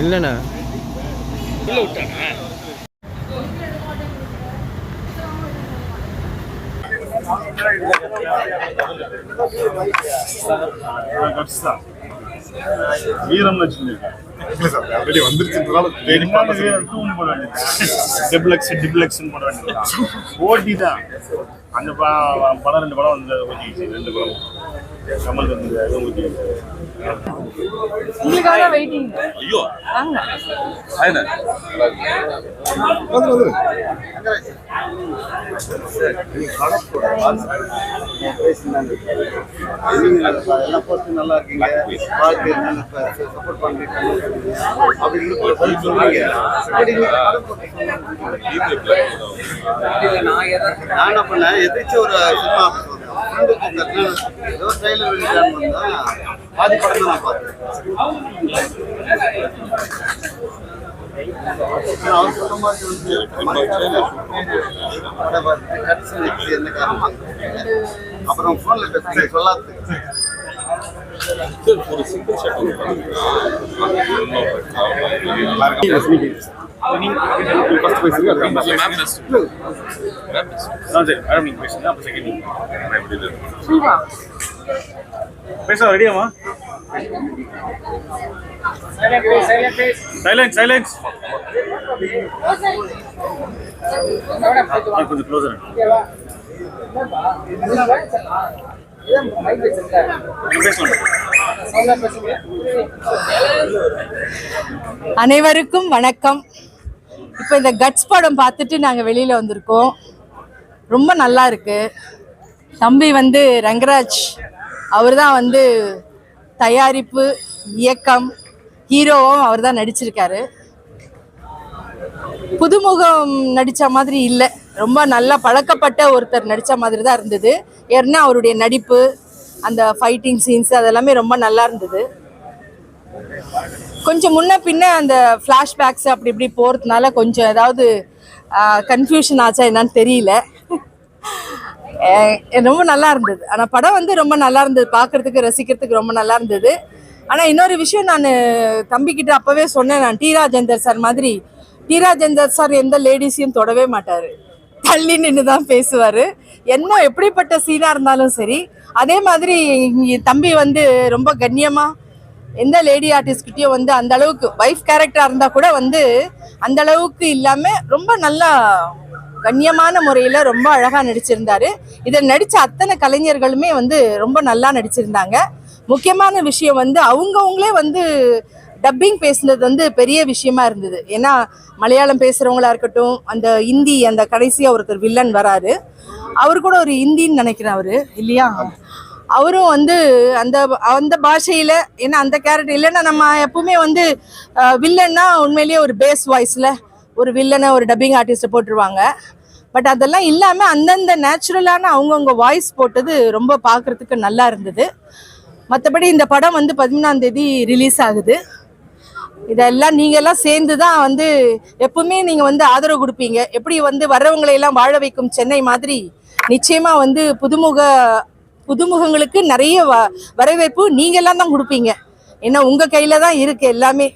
இல்லைண்ணா. உள்ள விட்டானா வீரம் ஆல்ரெடி வந்துருச்சுன்றதால தேடி டிப்ளெக்ஸ் டிப்ளெக்ஸ்னு போட வேண்டியது ஓட்டி தான். அந்த படம் ரெண்டு படம் வந்து ரெண்டு படம். உங்களுக்காக வெயிட்டிங் ஐயோ. வாங்க. எல்லாம் போஸ்ட் நல்லா இருக்கீங்க வாழ்க்கை சப்போர்ட் பண்றீங்க? அப்படி இருக்கு சொல்றீங்க நான் என்ன பண்ணேன்? எதிர்த்து ஒரு சினிமா அவர் சொன்ன மாதிரி வந்து பார்த்து என்ன காரணம் அப்புறம் ஃபோன்ல பேச சொல்லாது ஒரு சிங்கிள் ஷாட் ஃபர்ஸ்ட் பேசுங்க சரி பேசுங்க அப்போ செகண்ட் பேச ரெடியாமா சைலன்ஸ் சைலன்ஸ் கொஞ்சம் க்ளோசர் அனைவருக்கும் வணக்கம். இப்போ இந்த கட்ஸ் படம் பார்த்துட்டு நாங்கள் வெளியில் வந்திருக்கோம். ரொம்ப நல்லா இருக்கு. தம்பி வந்து ரங்கராஜ். அவர் தான் வந்து தயாரிப்பு இயக்கம் ஹீரோவும் அவர் தான் நடிச்சிருக்காரு. புதுமுகம் நடித்த மாதிரி இல்லை. ரொம்ப நல்லா பழக்கப்பட்ட ஒருத்தர் நடித்த மாதிரி தான் இருந்தது. ஏன்னா அவருடைய நடிப்பு அந்த ஃபைட்டிங் சீன்ஸ் அதெல்லாமே ரொம்ப நல்லா இருந்தது. கொஞ்சம் முன்ன பின்ன அந்த ஃப்ளாஷ்பேக்ஸ் அப்படி இப்படி போகிறதுனால கொஞ்சம் ஏதாவது கன்ஃபியூஷன் ஆச்சா என்னன்னு தெரியல. ரொம்ப நல்லா இருந்தது. ஆனால் படம் வந்து ரொம்ப நல்லா இருந்தது. பார்க்கறதுக்கு ரசிக்கிறதுக்கு ரொம்ப நல்லா இருந்தது. ஆனால் இன்னொரு விஷயம் நான் தம்பிக்கிட்ட அப்போவே சொன்னேன் நான் டி ராஜேந்தர் சார் மாதிரி. டி ராஜேந்தர் சார் எந்த லேடிஸையும் தொடவே மாட்டார். தள்ளி நின்று தான் பேசுவார். என்னமோ எப்படிப்பட்ட சீனாக இருந்தாலும் சரி. அதே மாதிரி தம்பி வந்து ரொம்ப கண்ணியமாக எந்த லேடி ஆர்டிஸ்ட்கிட்டயும் வந்து அந்த அளவுக்கு வைஃப் கேரக்டரா இருந்தா கூட வந்து அந்த அளவுக்கு இல்லாம ரொம்ப நல்லா கண்ணியமான முறையில் ரொம்ப அழகாக நடிச்சிருந்தாரு. இதை நடித்த அத்தனை கலைஞர்களுமே வந்து ரொம்ப நல்லா நடிச்சிருந்தாங்க. முக்கியமான விஷயம் வந்து அவங்கவுங்களே வந்து டப்பிங் பேசுனது வந்து பெரிய விஷயமா இருந்தது. ஏன்னா மலையாளம் பேசுகிறவங்களா இருக்கட்டும் அந்த ஹிந்தி அந்த கடைசியாக ஒருத்தர் வில்லன் வராரு. அவர் கூட ஒரு ஹிந்தின்னு நினைக்கிறேன் அவரு இல்லையா? அவரும் வந்து அந்த அந்த பாஷையில் ஏன்னா அந்த கேரக்டர் இல்லைன்னா நம்ம எப்பவுமே வந்து வில்லன்னா உண்மையிலேயே ஒரு பேஸ் வாய்ஸில் ஒரு வில்லனை ஒரு டப்பிங் ஆர்டிஸ்ட்டை போட்டுருவாங்க. பட் அதெல்லாம் இல்லாமல் அந்தந்த நேச்சுரலான அவங்கவுங்க வாய்ஸ் போட்டது ரொம்ப பார்க்குறதுக்கு நல்லா இருந்தது. மற்றபடி இந்த படம் வந்து பதிமூணாம் தேதி ரிலீஸ் ஆகுது. இதெல்லாம் நீங்கள்லாம் சேர்ந்து தான் வந்து எப்பவுமே நீங்கள் வந்து ஆதரவு கொடுப்பீங்க. எப்படி வந்து வர்றவங்களையெல்லாம் வாழ வைக்கும் சென்னை மாதிரி நிச்சயமாக வந்து புதுமுக புதுமுகங்களுக்கு நிறைய வ- வரவேற்பு நீங்க எல்லாம் தான் கொடுப்பீங்க. ஏன்னா உங்க கையில தான் இருக்கு எல்லாமே.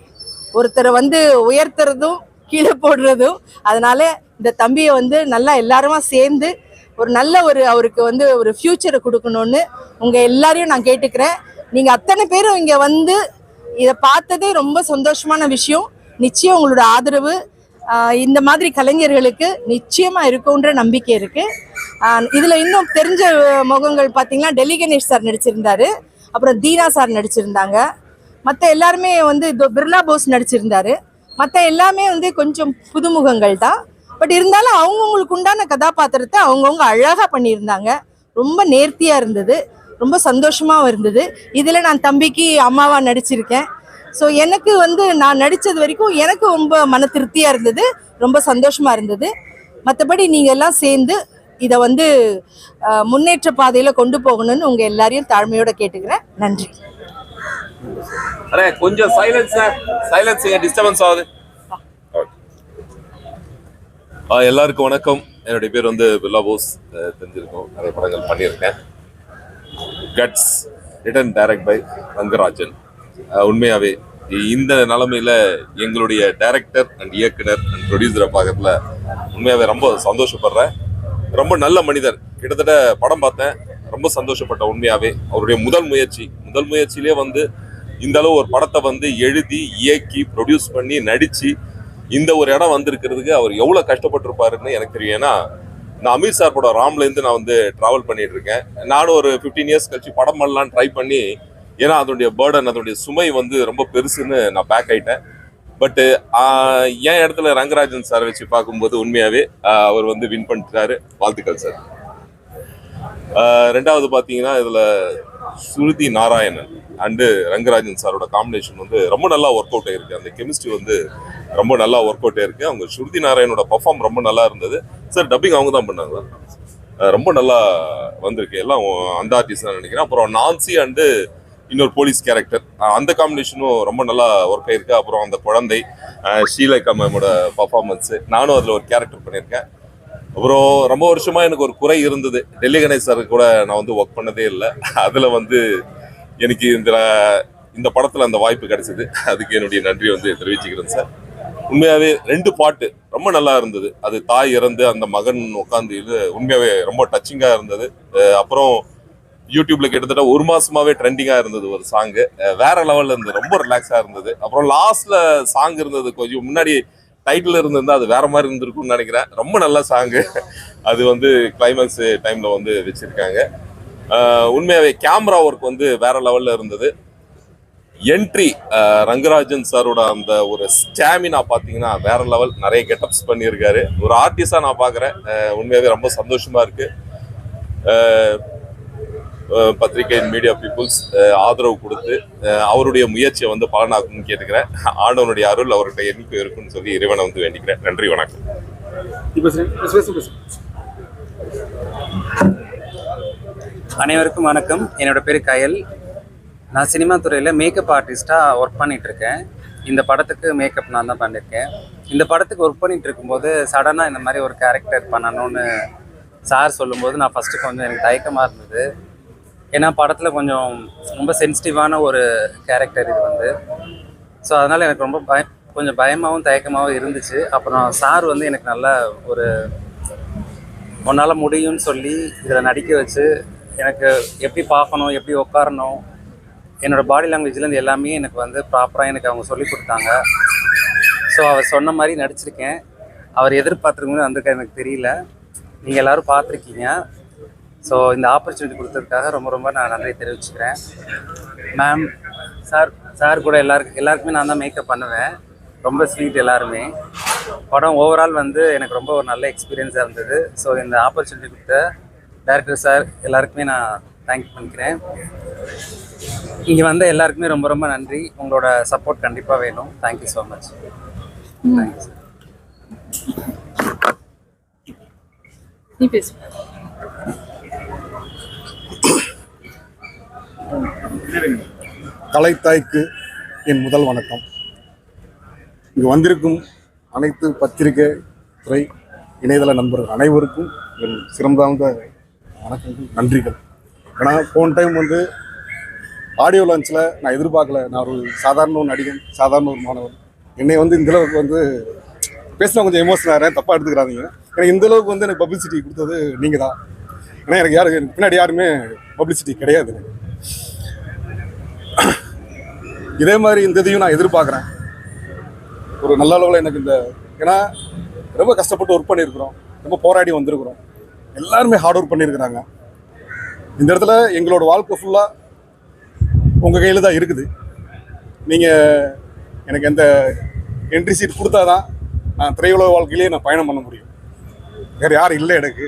ஒருத்தரை வந்து உயர்த்துறதும் கீழே போடுறதும். அதனால இந்த தம்பியை வந்து நல்லா எல்லாருமா சேர்ந்து ஒரு நல்ல ஒரு அவருக்கு வந்து ஒரு ஃபியூச்சரை கொடுக்கணும்னு உங்க எல்லாரையும் நான் கேட்டுக்கிறேன். நீங்க அத்தனை பேரும் இங்க வந்து இதை பார்த்ததே ரொம்ப சந்தோஷமான விஷயம். நிச்சயம் உங்களோட ஆதரவு இந்த மாதிரி கலைஞர்களுக்கு நிச்சயமாக இருக்குன்ற நம்பிக்கை இருக்குது இதில் இன்னும் தெரிஞ்ச முகங்கள் பார்த்தீங்கன்னா டெல்லி கணேஷ் சார் நடிச்சிருந்தாரு அப்புறம் தீனா சார் நடிச்சிருந்தாங்க. மற்ற எல்லாருமே வந்து இதோ பிர்லா போஸ் நடிச்சிருந்தாரு. மற்ற எல்லாமே வந்து கொஞ்சம் புதுமுகங்கள் தான். பட் இருந்தாலும் அவங்கவுங்களுக்கு உண்டான கதாபாத்திரத்தை அவங்கவுங்க அழகாக பண்ணியிருந்தாங்க. ரொம்ப நேர்த்தியாக இருந்தது. ரொம்ப சந்தோஷமாகவும் இருந்தது. இதில் நான் தம்பிக்கு அம்மாவாக நடிச்சிருக்கேன். ஸோ எனக்கு வந்து நான் நடித்தது வரைக்கும் எனக்கு ரொம்ப மன திருப்தியாக இருந்தது ரொம்ப சந்தோஷமாக இருந்தது. மற்றபடி நீங்கள் எல்லாம் சேர்ந்து இதை வந்து முன்னேற்ற பாதையில் கொண்டு போகணும்னு உங்கள் எல்லாரையும் தாழ்மையோட கேட்டுக்கிறேன். நன்றி. கொஞ்சம் சைலன்ஸ் சைலன்ஸ் டிஸ்டர்பன்ஸ் ஆகுது. ஆ, எல்லாருக்கும் வணக்கம். என்னுடைய பேர் வந்து பில்லா போஸ். தெரிஞ்சிருக்கும். நிறைய படங்கள் பண்ணியிருக்கேன். Guts written direct by Rangarajan. உண்மையாகவே இந்த நிலமையில் எங்களுடைய டைரக்டர் அண்ட் இயக்குனர் அண்ட் ப்ரொடியூசரை பார்க்கறதுல உண்மையாகவே ரொம்ப சந்தோஷப்படுறேன். ரொம்ப நல்ல மனிதர். கிட்டத்தட்ட படம் பார்த்தேன். ரொம்ப சந்தோஷப்பட்ட உண்மையாகவே அவருடைய முதல் முயற்சி. முதல் முயற்சியிலே வந்து இந்த அளவு ஒரு படத்தை வந்து எழுதி இயக்கி ப்ரொடியூஸ் பண்ணி நடித்து இந்த ஒரு இடம் வந்திருக்கிறதுக்கு அவர் எவ்வளோ கஷ்டப்பட்டிருப்பாருன்னு எனக்கு தெரியும். ஏன்னா நான் அமீர் சார் படம் ராம்லேருந்து நான் வந்து ட்ராவல் பண்ணிட்டு இருக்கேன். நானும் ஒரு 15 இயர்ஸ் கழிச்சு படம் பண்ணலாம்னு ட்ரை பண்ணி ஏன்னா அதனுடைய பேர்டன் அதனுடைய சுமை வந்து ரொம்ப பெருசுன்னு நான் பேக் ஆயிட்டேன். பட்டு என் இடத்துல ரங்கராஜன் சார் வச்சு பார்க்கும்போது உண்மையாவே அவர் வந்து வின் பண்ணிட்டாரு. வாழ்த்துக்கள் சார் ரெண்டாவது பார்த்தீங்கன்னா இதில் ஸ்ருதி நாராயணன் அண்டு ரங்கராஜன் சாரோட காம்பினேஷன் வந்து ரொம்ப நல்லா ஒர்க் அவுட் ஆயிருக்கு. அந்த கெமிஸ்ட்ரி வந்து ரொம்ப நல்லா ஒர்க் அவுட் ஆயிருக்கு. அவங்க ஸ்ருதி நாராயணோட பர்ஃபார்ம் ரொம்ப நல்லா இருந்தது. சார் டப்பிங் அவங்க தான் பண்ணாங்களா? ரொம்ப நல்லா வந்திருக்கு. எல்லாம் அந்த ஆர்டிஸ்ட் தான் நினைக்கிறேன். அப்புறம் நான்சி அண்டு இன்னொரு போலீஸ் கேரக்டர் அந்த காம்பினேஷனும் ரொம்ப நல்லா ஒர்க் ஆயிருக்கு. அப்புறம் அந்த குழந்தை அஹ் ஷீலைக்கா மேமோட பர்ஃபார்மன்ஸு நானும் அதில் ஒரு கேரக்டர் பண்ணியிருக்கேன். அப்புறம் ரொம்ப வருஷமா எனக்கு ஒரு குறை இருந்தது. டெல்லி கணேஷ் சார் கூட நான் வந்து ஒர்க் பண்ணதே இல்லை. அதில் வந்து எனக்கு இந்த இந்த படத்தில் அந்த வாய்ப்பு கிடைச்சிது. அதுக்கு என்னுடைய நன்றி வந்து தெரிவிச்சுக்கிறேன் சார் உண்மையாகவே ரெண்டு பாட்டு ரொம்ப நல்லா இருந்தது. அது தாய் இறந்து அந்த மகன் உட்காந்து இது உண்மையாகவே ரொம்ப டச்சிங்காக இருந்தது. அப்புறம் யூடியூப்ல கிட்டத்தட்ட ஒரு மாசமாவே ட்ரெண்டிங்கா இருந்தது ஒரு சாங்கு வேற லெவல்ல இருந்தது. ரொம்ப ரிலாக்ஸா இருந்தது. அப்புறம் லாஸ்ட்ல சாங் இருந்தது. கொஞ்சம் முன்னாடி டைட்டில் இருந்திருந்தா அது வேற மாதிரி இருந்திருக்கும்னு நினைக்கிறேன். ரொம்ப நல்ல சாங்கு அது வந்து கிளைமேக்ஸ் டைம்ல வந்து வச்சிருக்காங்க. உண்மையாகவே உண்மையாவே கேமரா ஒர்க் வந்து வேற லெவல்ல இருந்தது. என்ட்ரி ரங்கராஜன் சாரோட அந்த ஒரு ஸ்டாமினா பார்த்தீங்கன்னா வேற லெவல் நிறைய கெட்டப்ஸ் பண்ணியிருக்காரு. ஒரு ஆர்டிஸ்டாக நான் பார்க்குறேன் உண்மையாகவே ரொம்ப சந்தோஷமா இருக்கு. பத்திரிகை மீடியா பீப்புள்ஸ் ஆதரவு கொடுத்து அவருடைய முயற்சியை வந்து பலனாக்கணும்னு கேட்டுக்கிறேன். ஆண்டவனுடைய அருள் அவர்கிட்ட எண்ணிக்கை இருக்குன்னு சொல்லி இறைவனை வந்து வேண்டிக்கிறேன். நன்றி வணக்கம். அனைவருக்கும் வணக்கம். என்னோட பேர் கயல். நான் சினிமா துறையில் மேக்கப் ஆர்டிஸ்ட்டாக ஒர்க் பண்ணிட்டு இருக்கேன் இந்த படத்துக்கு மேக்கப் நான் தான் பண்ணியிருக்கேன் இந்த படத்துக்கு ஒர்க் பண்ணிட்டு இருக்கும்போது சடனாக இந்த மாதிரி ஒரு கேரக்டர் பண்ணணும்னு சார் சொல்லும்போது நான் ஃபஸ்ட்டு கொஞ்சம் எனக்கு தயக்கமாக இருந்தது. ஏன்னா படத்தில் கொஞ்சம் ரொம்ப சென்சிட்டிவான ஒரு கேரக்டர் இது வந்து. ஸோ அதனால் எனக்கு ரொம்ப பய கொஞ்சம் பயமாகவும் தயக்கமாகவும் இருந்துச்சு. அப்புறம் சார் வந்து எனக்கு நல்ல ஒரு உன்னால் முடியும்னு சொல்லி இதில் நடிக்க வச்சு எனக்கு எப்படி பார்க்கணும் எப்படி உட்காரணும் என்னோடய பாடி லாங்குவேஜ்லேருந்து எல்லாமே எனக்கு வந்து ப்ராப்பராக எனக்கு அவங்க சொல்லி கொடுத்தாங்க. ஸோ அவர் சொன்ன மாதிரி நடிச்சிருக்கேன். அவர் எதிர்பார்த்துருக்குன்னு வந்திருக்க எனக்கு தெரியல. நீங்கள் எல்லோரும் பார்த்துருக்கீங்க. ஸோ இந்த ஆப்பர்ச்சுனிட்டி கொடுத்ததுக்காக ரொம்ப ரொம்ப நான் நன்றி தெரிவிச்சுக்கிறேன். மேம் சார் சார் கூட எல்லாருக்கும் எல்லாருக்குமே நான் தான் மேக்கப் பண்ணுவேன். ரொம்ப ஸ்வீட் எல்லாருமே. படம் ஓவரால் வந்து எனக்கு ரொம்ப ஒரு நல்ல எக்ஸ்பீரியன்ஸாக இருந்தது. ஸோ இந்த ஆப்பர்ச்சுனிட்டி கொடுத்த டேரக்டர் சார் எல்லாருக்குமே நான் தேங்க் பண்ணிக்கிறேன். இங்கே வந்த எல்லாருக்குமே ரொம்ப ரொம்ப நன்றி. உங்களோட சப்போர்ட் கண்டிப்பாக வேணும். தேங்க்யூ ஸோ மச் தேங்க்யூ நீ பேசு. கலைத்தாய்க்கு என் முதல் வணக்கம். இங்கு வந்திருக்கும் அனைத்து பத்திரிகை துறை இணையதள நண்பர்கள் அனைவருக்கும் என் சிறந்தாழ்ந்த வணக்கங்கள் நன்றிகள். ஏன்னா போன டைம் வந்து ஆடியோ லான்ச்சில் நான் எதிர்பார்க்கல. நான் ஒரு சாதாரண ஒரு நடிகன் சாதாரண ஒரு மாணவன். என்னை வந்து இந்த அளவுக்கு வந்து பேசினா கொஞ்சம் எமோஷனாக ஆகிறேன் தப்பாக எடுத்துக்கிறாதீங்க ஏன்னா இந்த அளவுக்கு வந்து எனக்கு பப்ளிசிட்டி கொடுத்தது நீங்கள் தான் ஏன்னா எனக்கு யாரு எனக்கு பின்னாடி யாருமே பப்ளிசிட்டி கிடையாது எனக்கு. இதே மாதிரி இந்த இதையும் நான் எதிர்பார்க்குறேன். ஒரு நல்ல அளவில் எனக்கு இந்த ஏன்னா ரொம்ப கஷ்டப்பட்டு ஒர்க் பண்ணியிருக்கிறோம். ரொம்ப போராடி வந்திருக்கிறோம். எல்லாருமே ஹார்ட் ஒர்க் பண்ணியிருக்கிறாங்க. இந்த இடத்துல எங்களோட வாழ்க்கை ஃபுல்லாக உங்கள் கையில் தான் இருக்குது. நீங்கள் எனக்கு எந்த என்ட்ரி சீட் கொடுத்தா தான் நான் திரையுலக வாழ்க்கையிலேயே நான் பயணம் பண்ண முடியும். வேறு யாரும் இல்லை எனக்கு.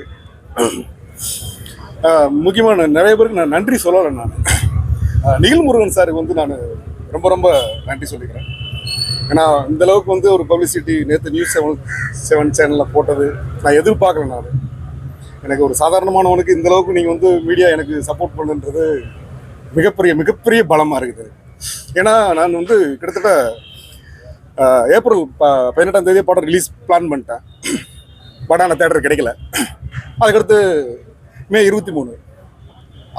முக்கியமாக நிறைய பேருக்கு நான் நன்றி சொல்லலை நான். அஹ் நிகில் முருகன் சாருக்கு வந்து நான் ரொம்ப ரொம்ப நன்றி சொல்லிக்கிறேன். ஏன்னா இந்த அளவுக்கு வந்து ஒரு பப்ளிசிட்டி நேற்று நியூஸ் செவன் செவன் சேனலில் போட்டது நான் எதிர்பார்க்கல நான். எனக்கு ஒரு சாதாரணமானவனுக்கு இந்த அளவுக்கு நீங்கள் வந்து மீடியா எனக்கு சப்போர்ட் பண்ணுன்றது மிகப்பெரிய மிகப்பெரிய பலமாக இருக்குது. ஏன்னா நான் வந்து கிட்டத்தட்ட ஏப்ரல் ப பதினெட்டாம் தேதி படம் ரிலீஸ் பிளான் பண்ணிட்டேன். பட் ஆனால் தேட்டர் கிடைக்கல. அதுக்கடுத்து மே இருபத்தி மூணு.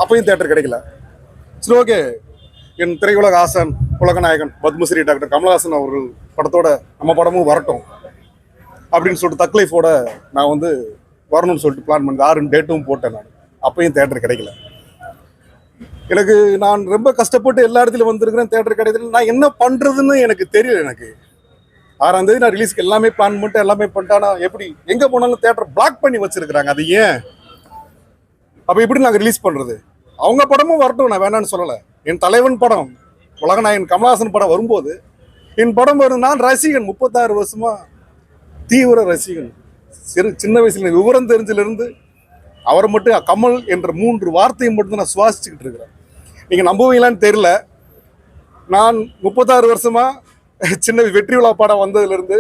அப்பையும் தேட்டர் கிடைக்கல. சரி ஓகே என் திரையுலக ஆசன் உலகநாயகன் பத்மஸ்ரீ டாக்டர் கமலஹாசன் அவர்கள் படத்தோட நம்ம படமும் வரட்டும் அப்படின்னு சொல்லிட்டு தக்லைஃபோட நான் வந்து வரணும்னு சொல்லிட்டு பிளான் பண்ணி ஆறு டேட்டும் போட்டேன் நான். அப்பயும் தேட்டர் கிடைக்கல. எனக்கு நான் ரொம்ப கஷ்டப்பட்டு எல்லா இடத்துலையும் வந்திருக்கிறேன் தேட்டர் கிடைக்கல நான் என்ன பண்ணுறதுன்னு எனக்கு தெரியல எனக்கு. ஆறாம் தேதி நான் ரிலீஸ்க்கு எல்லாமே பிளான் பண்ணிட்டு எல்லாமே பண்ணிட்டேன். ஆனால் எப்படி எங்கே போனாலும் தேட்டர் பிளாக் பண்ணி வச்சுருக்குறாங்க அது ஏன்? அப்போ எப்படி நாங்கள் ரிலீஸ் பண்ணுறது அவங்க படமும் வரட்டும் நான் வேணான்னு சொல்லலை. என் தலைவன் படம் உலகநாயகன் கமலஹாசன் படம் வரும்போது என் படம் வரும் நான் ரசிகன் முப்பத்தாறு வருஷமா தீவிர ரசிகன். சிறு சின்ன வயசுல விவரம் தெரிஞ்சிலிருந்து அவரை மட்டும் கமல் என்ற மூன்று வார்த்தையை மட்டும் நான் சுவாசிச்சுக்கிட்டு இருக்கிறேன். நீங்கள் நம்புவீங்களான்னு தெரியல. நான் முப்பத்தாறு வருஷமாக சின்ன வெற்றி விழா படம் வந்ததுலேருந்து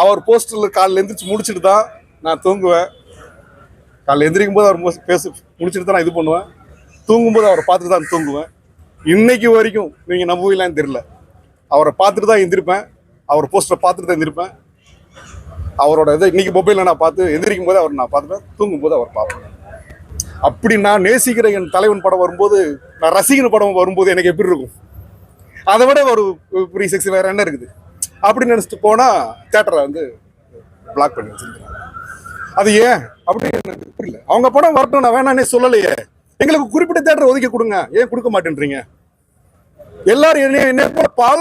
அவர் போஸ்டரில் காலில் எழுந்திரிச்சு முடிச்சுட்டு தான் நான் தூங்குவேன். காலையில் எந்திரிக்கும் போது அவர் மோஸ்ட் பேசு முடிச்சுட்டு தான் நான் இது பண்ணுவேன். தூங்கும்போது அவரை பார்த்துட்டு தான் தூங்குவேன். இன்னைக்கு வரைக்கும் நீங்கள் நம்புவீங்களான்னு தெரியல. அவரை பார்த்துட்டு தான் எந்திரிப்பேன். அவர் போஸ்டரை பார்த்துட்டு தான் எந்திரிப்பேன். அவரோட இதை இன்னைக்கு மொபைலில் நான் பார்த்து எந்திரிக்கும் போது அவர் நான் பார்த்துப்பேன். தூங்கும் போது அவர் பார்ப்பேன். அப்படி நான் நேசிக்கிற என் தலைவன் படம் வரும்போது நான் ரசிகன் படம் வரும்போது எனக்கு எப்படி இருக்கும்? அதை விட ஒரு ப்ரீ செக்ஸ் வேறு என்ன இருக்குது? அப்படின்னு நினச்சிட்டு போனால் தேட்டரை வந்து பிளாக் பண்ணி வச்சுருக்கேன் அது ஏன்? அப்படின்னு எனக்கு புரியல. அவங்க படம் வரட்டும் நான் வேணானே சொல்லலையே. எங்களுக்கு குறிப்பிட்ட தேட்டர் ஒதுக்கி கொடுங்க. ஏன் கொடுக்க மாட்டேன்றீங்க? எல்லாரும் என்ன என்ன போல பல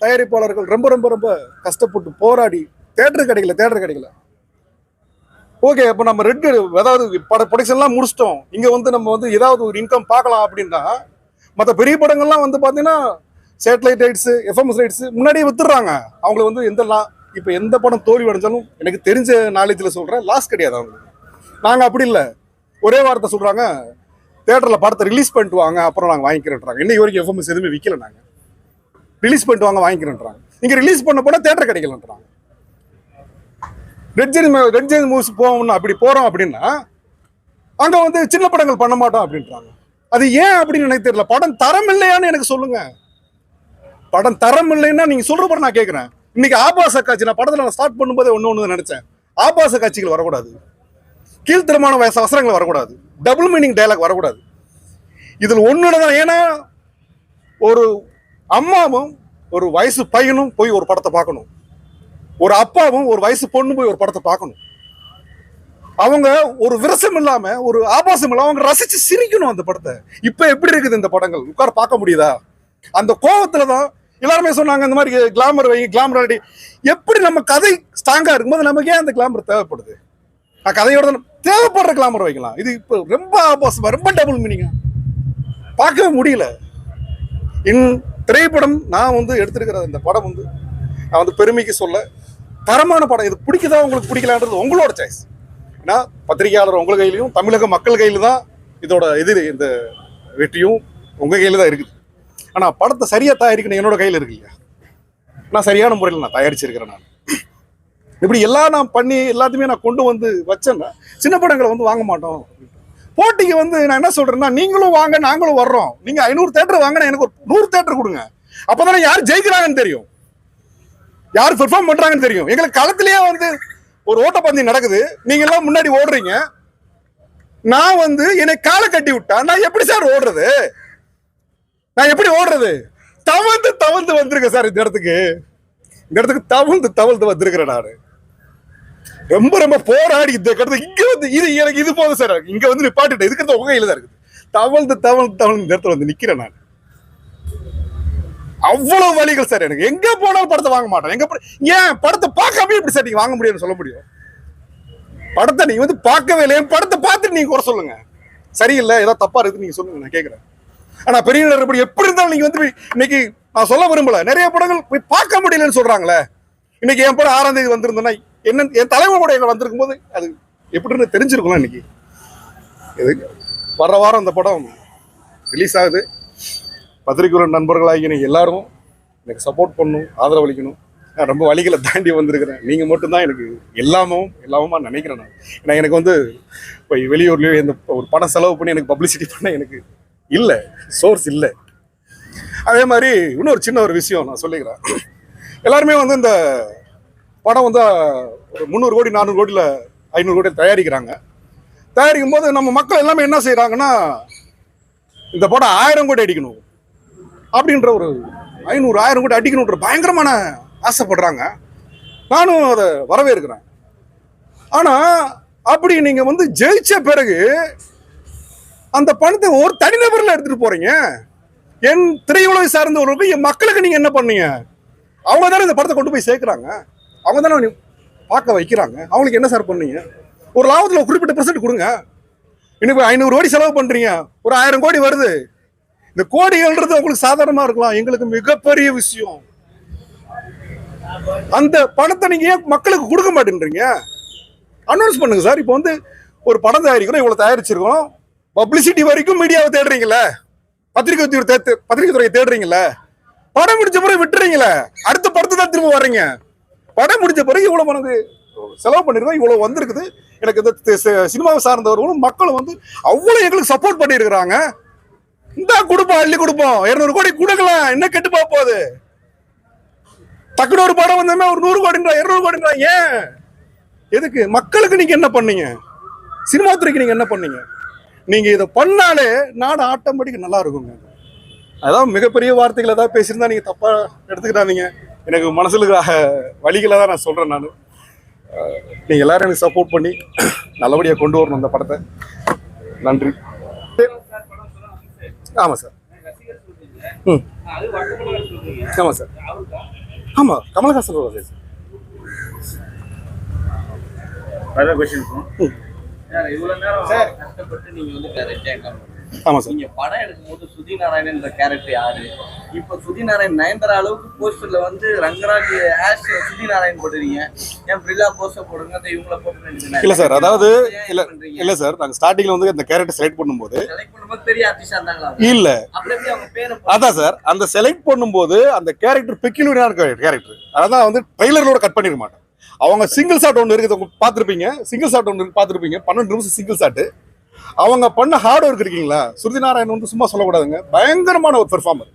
தயாரிப்பாளர்கள் ரொம்ப ரொம்ப ரொம்ப கஷ்டப்பட்டு போராடி தேட்டர் கிடைக்கல தேட்டர் கிடைக்கல. ஓகே இப்போ நம்ம ரெட் அதாவது பட ப்ரொடக்ஷன்லாம் முடிச்சிட்டோம். இங்கே வந்து நம்ம வந்து ஏதாவது ஒரு இன்கம் பார்க்கலாம் அப்படின்னா மற்ற பெரிய படங்கள்லாம் வந்து பார்த்தீங்கன்னா சேட்டலைட் ரைட்ஸு எஃப்எம்எஸ் ரைட்ஸு முன்னாடியே வித்துடுறாங்க. அவங்களுக்கு வந்து எந்த இப்போ எந்த படம் தோல்வி அடைஞ்சாலும் எனக்கு தெரிஞ்ச நாலேஜில் சொல்கிறேன் லாஸ் கிடையாது அவங்களுக்கு. நாங்கள் அப்படி இல்லை. ஒரே வார்த்தை சொல்கிறாங்க தேட்டரில் படத்தை ரிலீஸ் பண்ணிட்டு வாங்க அப்புறம் நாங்கள் வாங்கிக்கிறேன்றாங்க. இன்னைக்கு வரைக்கும் எஃப்எம்எஸ் எதுவுமே விற்கல நாங்கள் ரிலீஸ் பண்ணிட்டு வாங்க வாங்கிக்கிறேன்றாங்க. இங்கே ரிலீஸ் பண்ண போனால் theatre கிடைக்கலன்றாங்க. Red giant red giant movies போகணும்னு அப்படி போகிறோம் அப்படின்னா அங்கே வந்து சின்ன படங்கள் பண்ண மாட்டோம் அப்படின்றாங்க. அது ஏன் அப்படின்னு எனக்கு தெரியல. படம் தரம் இல்லையான்னு எனக்கு சொல்லுங்க. படம் தரம் இல்லைன்னா நீங்க சொல்ற படம் நான் கேட்குறேன் இன்னைக்கு ஆபாச காட்சி நான் படத்தில் நான் ஸ்டார்ட் பண்ணும்போதே ஒன்று ஒன்று நினைச்சேன். ஆபாச காட்சிகள் வரக்கூடாது. கீழ்த்தரமான வயசு அவசரங்கள் வரக்கூடாது. டபுள் மீனிங் டைலாக் வரக்கூடாது. இதில் ஒன்று தான் ஏன்னா ஒரு அம்மாவும் ஒரு வயசு பையனும் போய் ஒரு படத்தை பார்க்கணும். ஒரு அப்பாவும் ஒரு வயசு பொண்ணும் போய் ஒரு படத்தை பார்க்கணும். அவங்க ஒரு விரசம் இல்லாம ஒரு ஆபாசம் இல்லாம அவங்க ரசிச்சு சிரிக்கணும் அந்த படத்தை. இப்ப எப்படி இருக்குது இந்த படங்கள்? உட்கார பார்க்க முடியுதா? அந்த கோபத்தில் தான் எல்லாருமே சொன்னாங்க இந்த மாதிரி கிளாமர் வை கிளாமர் ஆடி எப்படி நம்ம கதை ஸ்ட்ராங்காக இருக்கும்போது நமக்கு ஏன் அந்த கிளாமர் தேவைப்படுது? நான் கதையோட தேவைப்படுற கிளாமர் வைக்கலாம். இது இப்போ ரொம்ப ஆபாசமாக ரொம்ப டபுள் மீனிங்கா பார்க்கவே முடியல. இன் திரைப்படம் நான் வந்து எடுத்திருக்கிற இந்த படம் வந்து நான் வந்து பெருமைக்கு சொல்ல தரமான படம். இது பிடிக்குதா உங்களுக்கு பிடிக்கலான்றது உங்களோட சாய்ஸ் ஏன்னா பத்திரிகையாளர் உங்கள் கையிலையும் தமிழக மக்கள் கையில் தான் இதோட இது இந்த வெற்றியும் உங்கள் கையில் தான் இருக்குது. ஆனால் படத்தை சரியாக தயாரிக்கணும் என்னோட கையில் இருக்கு இல்லையா? நான் சரியான முறையில் நான் தயாரிச்சிருக்கிறேன் நான். இப்படி எல்லாம் நான் பண்ணி எல்லாத்தையுமே நான் கொண்டு வந்து வச்சேன்னா சின்ன படங்களை வந்து வாங்க மாட்டோம். போட்டிக்கு வந்து நான் என்ன சொல்றேன்னா நீங்களும் வாங்க நாங்களும் வர்றோம். நீங்க ஐநூறு தேட்டர் வாங்கினா எனக்கு ஒரு நூறு தேட்டர் கொடுங்க. அப்பதானே யார் ஜெயிக்கிறாங்கன்னு தெரியும். யார் பெர்ஃபார்ம் பண்றாங்கன்னு தெரியும். எங்களுக்கு களத்திலேயே வந்து ஒரு ஓட்டப்பந்தயம் நடக்குது. நீங்க எல்லாம் முன்னாடி ஓடுறீங்க. நான் வந்து என்னை காலை கட்டி விட்டா நான் எப்படி சார் ஓடுறது? நான் எப்படி ஓடுறது? தவழ்ந்து தவழ்ந்து வந்திருக்கேன் சார் இந்த இடத்துக்கு. இந்த இடத்துக்கு தவழ்ந்து தவழ்ந்து வந்திருக்கிறேன் நான். ரொம்ப ரொம்ப போராடி இந்த இடத்துல இங்க வந்து இது எனக்கு இது போதும் சார். இங்க வந்து நிப்பாட்டிட்டேன். இதுக்கு உங்க கையில தான் இருக்குது. தவழ்ந்து தவழ்ந்து தவழ்ந்து இந்த இடத்துல வந்து நிக்கிறேன் நான். அவ்வளவு வழிகள் சார் எனக்கு. எங்க போனாலும் படத்தை வாங்க மாட்டேன். எங்க ஏன்? படத்தை பார்க்காம எப்படி சார் நீங்க வாங்க முடியும்னு சொல்ல முடியும்? படத்தை நீங்க வந்து பார்க்கவே இல்லை என் படத்தை பார்த்துட்டு நீங்க குறை சொல்லுங்க. சரியில்லை ஏதோ தப்பா இருக்குது நீங்க சொல்லுங்க நான் கேட்கறேன் ஆனா பெரிய எப்படி எப்படி இருந்தாலும் நீங்க வந்து இன்னைக்கு நான் சொல்ல விரும்பல. நிறைய படங்கள் போய் பார்க்க முடியலன்னு சொல்றாங்களே. இன்னைக்கு என் படம் ஆறாம் தேதி வந்திருந்தேன்னா என்ன என் தலைவர் கூட எங்க வந்திருக்கும் போது அது எப்படின்னு தெரிஞ்சிருக்கலாம் இன்னைக்கு. இது வர வாரம் அந்த படம் ரிலீஸ் ஆகுது. பத்திரிகையுடன் நண்பர்களாகி நீங்கள் எல்லாரும் எனக்கு சப்போர்ட் பண்ணணும் ஆதரவளிக்கணும். நான் ரொம்ப வழிகளை தாண்டி வந்திருக்கிறேன். நீங்கள் மட்டும்தான் எனக்கு எல்லாமும் எல்லாமுமா நினைக்கிறேன் நான். ஏன்னா எனக்கு வந்து இப்போ வெளியூர்லேயோ இந்த ஒரு படம் செலவு பண்ணி எனக்கு பப்ளிசிட்டி பண்ண எனக்கு இல்லை சோர்ஸ் இல்லை. அதே மாதிரி இன்னொரு சின்ன ஒரு விஷயம் நான் சொல்லிக்கிறேன். எல்லாருமே வந்து இந்த படம் வந்து ஒரு முந்நூறு கோடி நானூறு கோடியில் ஐநூறு கோடியில் தயாரிக்கிறாங்க. தயாரிக்கும் போது நம்ம மக்கள் எல்லாமே என்ன செய்கிறாங்கன்னா இந்த படம் ஆயிரம் கோடி அடிக்கணும் அப்படின்ற ஒரு ஐநூறு ஆயிரம் கோடி அடிக்கணுன்ற பயங்கரமான ஆசைப்படுறாங்க. நானும் அதை வரவேற்கிறேன். ஆனால் அப்படி நீங்கள் வந்து ஜெயித்த பிறகு அந்த பணத்தை ஒரு தனிநபர்ல எடுத்துட்டு போறீங்க? என் திரையுலகை சார்ந்தவர்களுக்கு என் மக்களுக்கு நீங்க என்ன பண்ணீங்க? அவங்க தானே இந்த படத்தை கொண்டு போய் சேர்க்குறாங்க? அவங்க தானே பார்க்க வைக்கிறாங்க. அவங்களுக்கு என்ன சார் பண்ணீங்க? ஒரு லாபத்தில் ஒரு குறிப்பிட்ட பெர்சன்ட் கொடுங்க. இன்னைக்கு ஐநூறு கோடி செலவு பண்றீங்க. ஒரு ஆயிரம் கோடி வருது. இந்த கோடிகள்ன்றது உங்களுக்கு சாதாரணமா இருக்கலாம். எங்களுக்கு மிகப்பெரிய விஷயம். அந்த பணத்தை நீங்க ஏன் மக்களுக்கு கொடுக்க மாட்டேன்றீங்க? அனௌன்ஸ் பண்ணுங்க சார். இப்போ வந்து ஒரு படம் தயாரிக்கிறோம். இவ்வளவு தயாரிச்சிருக்கோம். பப்ளிசிட்டி வரைக்கும் மீடியாவை தேடுறீங்களே பத்திரிகை துறை தே- பத்திரிகை துறையை தேடுறீங்களே படம் முடிஞ்ச பிறகு விட்டுறீங்களே அடுத்த படத்தை தான் திரும்ப வர்றீங்க. படம் முடிஞ்ச பிறகு இவ்வளோ மனது செலவு பண்ணியிருக்கோம் இவ்வளோ வந்திருக்குது. எனக்கு இந்த சினிமாவை சார்ந்தவர்களும் மக்களும் வந்து அவ்வளோ எங்களுக்கு சப்போர்ட் பண்ணியிருக்கிறாங்க. இந்த கொடுப்போம் அள்ளி கொடுப்போம். இருநூறு கோடி கொடுக்கலாம். என்ன கெட்டு பார்ப்போது போகுது? டக்குனு ஒரு படம் வந்தோமே ஒரு நூறு கோடின்றா இருநூறு கோடின்றா ஏன்? எதுக்கு? மக்களுக்கு நீங்கள் என்ன பண்ணீங்க? சினிமா துறைக்கு நீங்கள் என்ன பண்ணீங்க? நீங்க இதை பண்ணாலே நாடு ஆட்டோமேட்டிக் நல்லா இருக்குங்க. அதான் மிகப்பெரிய வார்த்தைகள் ஏதாவது பேசியிருந்தா நீங்க தப்பா எடுத்துக்கிட்டாதீங்க. எனக்கு மனசுல இருக்கிற அஹ், வலிகளை தான் நான் சொல்றேன் நான். நீங்க எல்லாரும் எனக்கு சப்போர்ட் பண்ணி நல்லபடியா கொண்டு வரணும் அந்த படத்தை. நன்றி. ஆமா சார். ம். ஆமா சார். ஆமா கமலஹாசன் சார். கொஸ்டின் சார், இவ்வளவு நேரம் கஷ்டப்பட்டு நீங்க வந்து ஆக்கணும். ஆமா சார். நீங்க படம் எடுக்கும்போது சுதி நாராயணன்ற கேரக்டர் யாரு? இப்ப சுதி நாராயண் நயன்தாரா அளவுக்கு போஸ்டர்ல வந்து ரங்கராஜ் ஆஷ் சுதி நாராயண் போடுறீங்க ஏன் பிரில்லா போஸ்டர் போடுங்க இவங்கள போட்டு இல்ல சார். அதாவது இல்ல இல்ல சார். நாங்க ஸ்டார்டிங்ல வந்து இந்த கேரக்டர் செலக்ட் பண்ணும்போது செலக்ட் பண்ணும்போது பெரிய ஆர்டிஸ்டா இருந்தாங்களா இல்ல. அதான் சார். அந்த செலக்ட் பண்ணும்போது அந்த கேரக்டர் பெக்யூலரான கேரக்டர் அதான் வந்து ட்ரெய்லரோட கட் பண்ணிருக்க மாட்டேன் அவங்க சிங்கிள் ஷாட் ஒன்று இருக்குது பார்த்துருப்பீங்க? சிங்கிள் ஷாட் ஒன்று பார்த்துருப்பீங்க. பன்னெண்டு நிமிஷம் சிங்கிள் ஷாட்டு அவங்க பண்ண ஹார்ட் ஒர்க் இருக்கீங்களா? சுருதி நாராயண் வந்து சும்மா சொல்லக்கூடாதுங்க. பயங்கரமான ஒரு பெர்ஃபார்மர்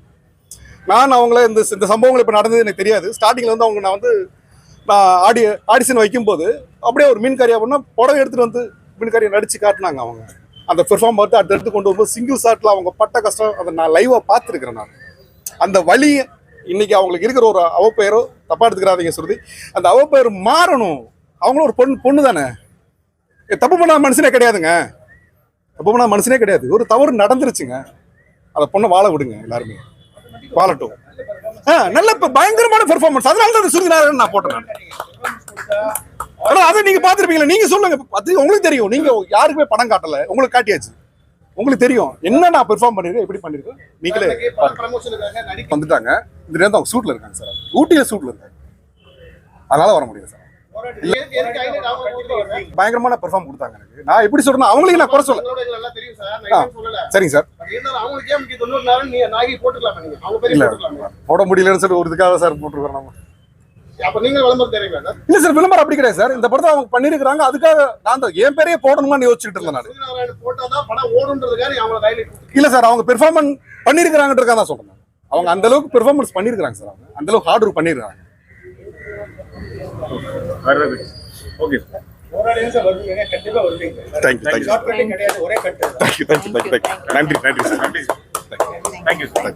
நான் அவங்கள இந்த இந்த சம்பவங்கள் இப்போ நடந்தது எனக்கு தெரியாது. ஸ்டார்டிங்கில் வந்து அவங்க நான் வந்து நான் ஆடி ஆடிஷன் வைக்கும்போது அப்படியே ஒரு மீன் கறியா பண்ணால் புடவை எடுத்துகிட்டு வந்து மீன் கறியை நடித்து காட்டினாங்க அவங்க. அந்த பெர்ஃபார்ம் பார்த்து அடுத்து எடுத்து கொண்டு வரும்போது சிங்கிள் ஷாட்டில் அவங்க பட்ட கஷ்டம் அதை நான் லைவாக பார்த்துருக்குறேன் நான். அந்த வழியை இன்னைக்கு அவங்களுக்கு இருக்கிற ஒரு அவப்பெயரோ தப்பா எடுத்துக்கிறாதீங்க சுருதி அந்த அவ பேர் மாறணும். அவங்களும் ஒரு பொண்ணு பொண்ணு தானே ஏ, தப்பு பண்ண மனுஷனே கிடையாதுங்க. தப்பு பண்ண மனுஷனே கிடையாது. ஒரு தவறு நடந்துருச்சுங்க. அந்த பொண்ணை வாழ விடுங்க எல்லாருமே. வாழட்டும். ஆ நல்ல இப்போ பயங்கரமான பெர்ஃபார்மன்ஸ் அதனால தான் அந்த சுருதி நாராயணன் நான் போட்டேன் ஆனால் அதை நீங்க பாத்துருப்பீங்களா நீங்க சொல்லுங்க. அது உங்களுக்கு தெரியும். நீங்க யாருக்குமே படம் காட்டல. உங்களுக்கு காட்டியாச்சு. உங்களுக்கு தெரியும். என்ன நான் பெர்ஃபார்ம் பண்ணிருக்கேன் எப்படி பண்ணிருக்கேன்? நீங்களே வந்துட்டாங்க. இந்த நேரத்தில் அவங்க சூட்ல இருக்காங்க சார். ஊட்டியில சூட்ல இருக்காங்க. அதனால வர முடியும் சார்? பயங்கரமான பெர்ஃபார்ம் கொடுத்தாங்க எனக்கு. நான் எப்படி சொல்றேன் அவங்களையும் நான் குறை சொல்ல சரிங்க சார். போட முடியலன்னு சொல்லி ஒரு இதுக்காக சார் போட்டுருக்கோம் நம்ம அப்ப நீங்க விளம்பரம் தெரியுங்க இல்ல சார் விளம்பரம் அப்படி கிடையாது சார். இந்த படத்தை அவங்க பண்ணிருக்காங்க அதுக்காக நான் என் பேரையே போடணுமான்னு யோசிச்சுட்டு இருந்தேன் நான். இல்ல சார் அவங்க பெர்ஃபார்மன்ஸ் பண்ணிருக்காங்கன்றதுக்காக தான் சொல்றேன் அவங்க அந்த அளவுக்கு பெர்ஃபார்மன்ஸ் பண்ணிருக்காங்க சார் அவங்க. அந்த அளவுக்கு ஹார்ட் ஒர்க் பண்ணிருக்காங்க ஓகே சார் நன்றி நன்றி சார் நன்றி தேங்க்யூ சார்